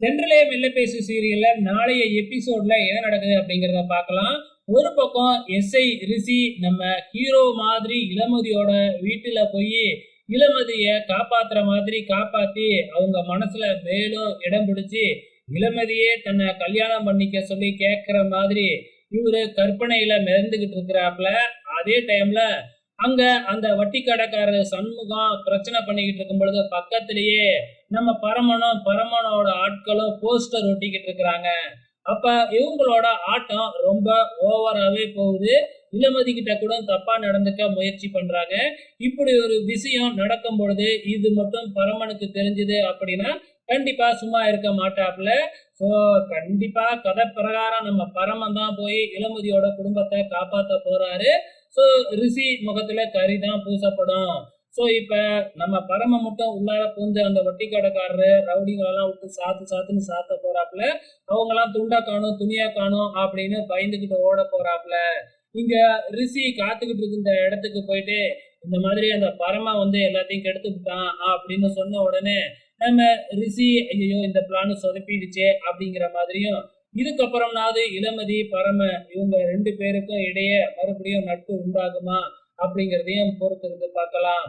தென்றலே மெல்ல பேசு சீரியல்ல நாளைய எபிசோட்ல என்ன நடக்குது அப்படிங்கறத பார்க்கலாம். ஒரு பக்கம் எஸ்ஐ ரிஷி நம்ம ஹீரோ மாதிரி இளமதியோட வீட்டுல போய் இளமதிய காப்பாத்துற மாதிரி காப்பாத்தி அவங்க மனசுல மேலும் இடம் பிடிச்சி இளமதியே தன்னை கல்யாணம் பண்ணிக்க சொல்லி கேட்கிற மாதிரி இவரு கற்பனையில மிதந்துகிட்டு இருக்கிறாப்புல. அதே டைம்ல அங்க அந்த வட்டி கடைக்காரர் சண்முகம் பிரச்சனை பண்ணிக்கிட்டு இருக்கும் பொழுது பக்கத்திலேயே நம்ம பரமனும் பரமனோட ஆட்களும் போஸ்டர் ஒட்டிக்கிட்டு இருக்கிறாங்க. அப்ப இவங்களோட ஆட்டம் ரொம்ப ஓவராகவே போகுது. இளமதி கிட்ட கூட தப்பா நடந்துக்க முயற்சி பண்றாங்க. இப்படி ஒரு விஷயம் நடக்கும் பொழுது இது மட்டும் பரமனுக்கு தெரிஞ்சது அப்படின்னா கண்டிப்பா சும்மா இருக்க மாட்டாப்புல. ஸோ கண்டிப்பா கதை பிரகாரம் நம்ம பரமன் தான் போய் இளமதியோட குடும்பத்தை காப்பாற்ற போறாரு. ஸோ ரிஷி முகத்துல கறி தான் பூசப்படும். சோ இப்ப நம்ம பரம மட்டும் உள்ளார பூந்து அந்த வட்டி கடைக்காரரு ரவுடிங்களெல்லாம் விட்டு சாத்து சாத்துன்னு சாத்த போறாப்புல அவங்க எல்லாம் துண்டா காணும் துணியா காணும் அப்படின்னு பயந்துகிட்டு ஓட போறாப்புல. இங்க ரிஷி காத்துக்கிட்டு இருக்க இந்த இடத்துக்கு போயிட்டு இந்த மாதிரி அந்த பரம வந்து எல்லாத்தையும் கெடுத்து விட்டான் அப்படின்னு சொன்ன உடனே நம்ம ரிஷி ஐயோ இந்த பிளான் சொதப்பிடுச்சு அப்படிங்கிற மாதிரியும் இதுக்கப்புறம்னாவது இளமதி பரம இவங்க ரெண்டு பேருக்கும் இடையே மறுபடியும் நட்பு உண்டாகுமா அப்படிங்கிறதையும் பொறுத்திருந்து பார்க்கலாம்.